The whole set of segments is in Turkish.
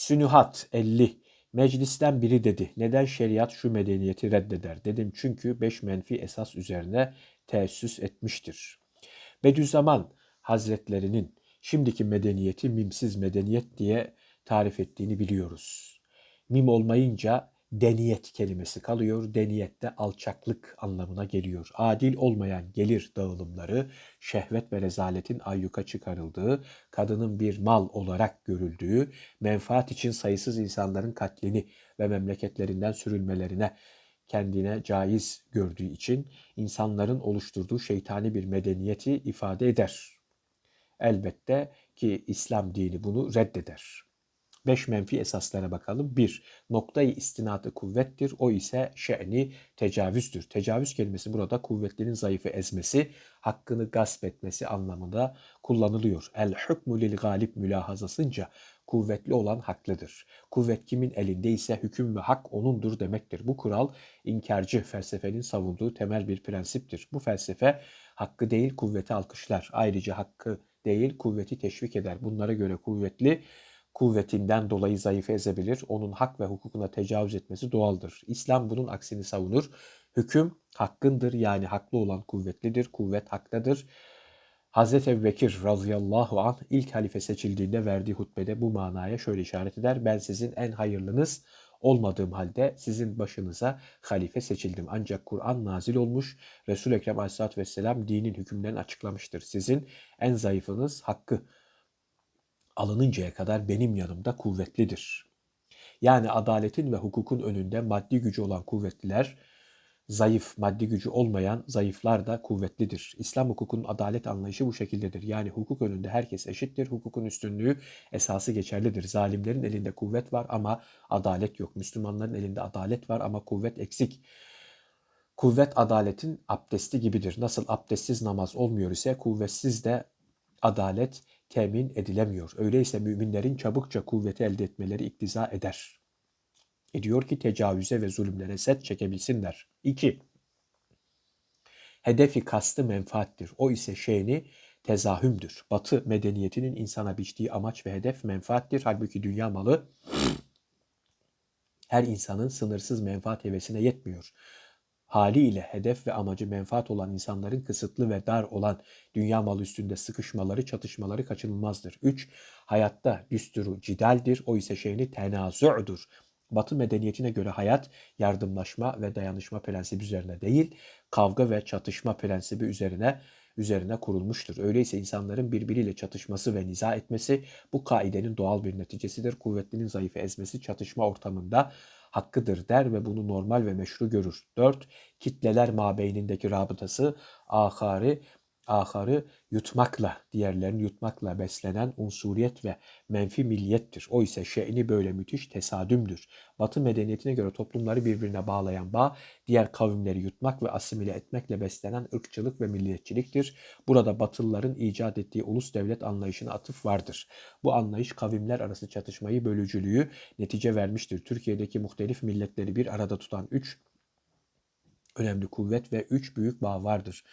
Sünühat 50. Meclisten biri dedi. Neden şeriat şu medeniyeti reddeder? Dedim çünkü beş menfi esas üzerine teessüs etmiştir. Bediüzzaman Hazretlerinin şimdiki medeniyeti mimsiz medeniyet diye tarif ettiğini biliyoruz. Mim olmayınca deniyet kelimesi kalıyor. Deniyet de alçaklık anlamına geliyor. Adil olmayan gelir dağılımları, şehvet ve rezaletin ayyuka çıkarıldığı, kadının bir mal olarak görüldüğü, menfaat için sayısız insanların katlini ve memleketlerinden sürülmelerine kendine caiz gördüğü için insanların oluşturduğu şeytani bir medeniyeti ifade eder. Elbette ki İslam dini bunu reddeder. Beş menfi esaslara bakalım. Bir, noktayı istinadı kuvvettir. O ise şe'ni tecavüzdür. Tecavüz kelimesi burada kuvvetlinin zayıfı ezmesi, hakkını gasp etmesi anlamında kullanılıyor. El hükmü lil galip mülahazasınca kuvvetli olan haklıdır. Kuvvet kimin elinde ise hüküm ve hak onundur demektir. Bu kural inkarcı felsefenin savunduğu temel bir prensiptir. Bu felsefe hakkı değil kuvveti alkışlar. Ayrıca hakkı değil kuvveti teşvik eder. Bunlara göre kuvvetli kuvvetinden dolayı zayıf ezebilir. Onun hak ve hukukuna tecavüz etmesi doğaldır. İslam bunun aksini savunur. Hüküm hakkındır yani haklı olan kuvvetlidir, kuvvet haktadır. Hazreti Ebu Bekir radıyallahu anh ilk halife seçildiğinde verdiği hutbede bu manaya şöyle işaret eder. Ben sizin en hayırlınız olmadığım halde sizin başınıza halife seçildim. Ancak Kur'an nazil olmuş, Resul-i Ekrem aleyhissalatü vesselam dinin hükümlerini açıklamıştır. Sizin en zayıfınız hakkı alınıncaya kadar benim yanımda kuvvetlidir. Yani adaletin ve hukukun önünde maddi gücü olan kuvvetliler, zayıf, maddi gücü olmayan zayıflar da kuvvetlidir. İslam hukukunun adalet anlayışı bu şekildedir. Yani hukuk önünde herkes eşittir. Hukukun üstünlüğü esası geçerlidir. Zalimlerin elinde kuvvet var ama adalet yok. Müslümanların elinde adalet var ama kuvvet eksik. Kuvvet adaletin abdesti gibidir. Nasıl abdestsiz namaz olmuyor ise kuvvetsiz de adalet temin edilemiyor. Öyleyse müminlerin çabukça kuvveti elde etmeleri iktiza eder. Ediyor ki tecavüze ve zulümlere set çekebilsinler. 2. Hedefi kastı menfaattir. O ise şeyini tezahümdür. Batı medeniyetinin insana biçtiği amaç ve hedef menfaattir. Halbuki dünya malı her insanın sınırsız menfaat hevesine yetmiyor haliyle hedef ve amacı menfaat olan insanların kısıtlı ve dar olan dünya malı üstünde sıkışmaları, çatışmaları kaçınılmazdır. 3. Hayatta düsturu cidaldir, o ise şeyini tenazu'dur. Batı medeniyetine göre hayat yardımlaşma ve dayanışma prensibi üzerine değil, kavga ve çatışma prensibi üzerine üzerine kurulmuştur. Öyleyse insanların birbiriyle çatışması ve niza etmesi bu kaidenin doğal bir neticesidir. Kuvvetlinin zayıfı ezmesi çatışma ortamında hakkıdır der ve bunu normal ve meşru görür. 4. Kitleler mabeynindeki rabıtası ahari aharı yutmakla, diğerlerini yutmakla beslenen unsuriyet ve menfi milliyettir. O ise şeyini böyle müthiş tesadümdür. Batı medeniyetine göre toplumları birbirine bağlayan bağ, diğer kavimleri yutmak ve asimile etmekle beslenen ırkçılık ve milliyetçiliktir. Burada Batılıların icat ettiği ulus devlet anlayışına atıf vardır. Bu anlayış kavimler arası çatışmayı, bölücülüğü netice vermiştir. Türkiye'deki muhtelif milletleri bir arada tutan üç önemli kuvvet ve üç büyük bağ vardır.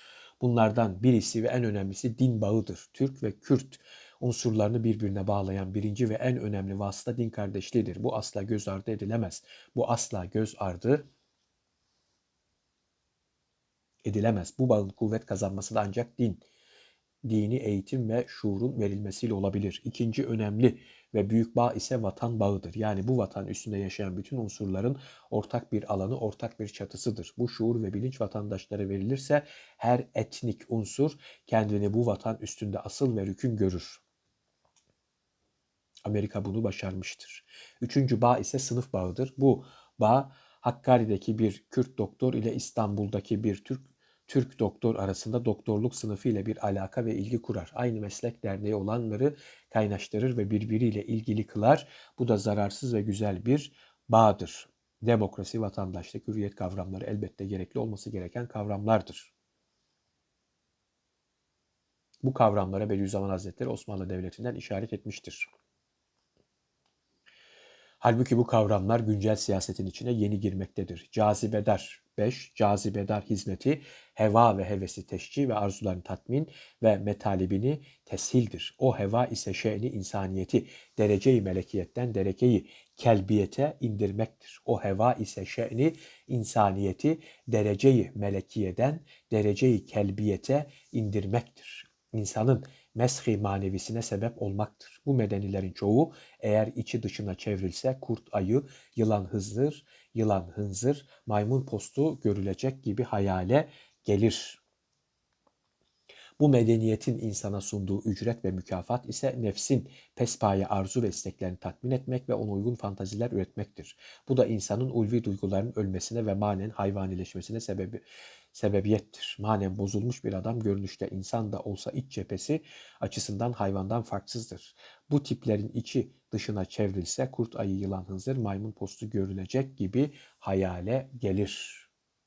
Bunlardan birisi ve en önemlisi din bağıdır. Türk ve Kürt unsurlarını birbirine bağlayan birinci ve en önemli vasıta din kardeşliğidir. Bu asla göz ardı edilemez. Bu asla göz ardı edilemez. Bu bağın kuvvet kazanması da ancak din, dini eğitim ve şuurun verilmesiyle olabilir. İkinci önemli ve büyük bağ ise vatan bağıdır. Yani bu vatan üstünde yaşayan bütün unsurların ortak bir alanı, ortak bir çatısıdır. Bu şuur ve bilinç vatandaşlara verilirse her etnik unsur kendini bu vatan üstünde asıl ve rükün görür. Amerika bunu başarmıştır. Üçüncü bağ ise sınıf bağıdır. Bu bağ Hakkari'deki bir Kürt doktor ile İstanbul'daki bir Türk Türk doktor arasında doktorluk sınıfı ile bir alaka ve ilgi kurar. Aynı meslek derneği olanları kaynaştırır ve birbiriyle ilgili kılar. Bu da zararsız ve güzel bir bağdır. Demokrasi, vatandaşlık, hürriyet kavramları elbette gerekli olması gereken kavramlardır. Bu kavramlara Bediüzzaman Hazretleri Osmanlı Devleti'nden işaret etmiştir. Halbuki bu kavramlar güncel siyasetin içine yeni girmektedir. Cazibedar 5. Cazibedar hizmeti heva ve hevesi teşci ve arzularını tatmin ve metalibini teshildir. O heva ise şeyni insaniyeti dereceyi melekiyetten dereceyi kelbiyete indirmektir. O heva ise şeyni insaniyeti dereceyi melekiyeden dereceyi kelbiyete indirmektir. İnsanın meshi manevisine sebep olmaktır. Bu medenilerin çoğu eğer içi dışına çevrilse kurt ayı, yılan hızır, yılan hınzır, maymun postu görülecek gibi hayale gelir. Bu medeniyetin insana sunduğu ücret ve mükafat ise nefsin pespaye arzu ve isteklerini tatmin etmek ve ona uygun fantaziler üretmektir. Bu da insanın ulvi duyguların ölmesine ve manen hayvanileşmesine sebebi sebebiyettir. Manen bozulmuş bir adam görünüşte insan da olsa iç cephesi açısından hayvandan farksızdır. Bu tiplerin içi dışına çevrilse kurt ayı yılan hınzır maymun postu görülecek gibi hayale gelir.''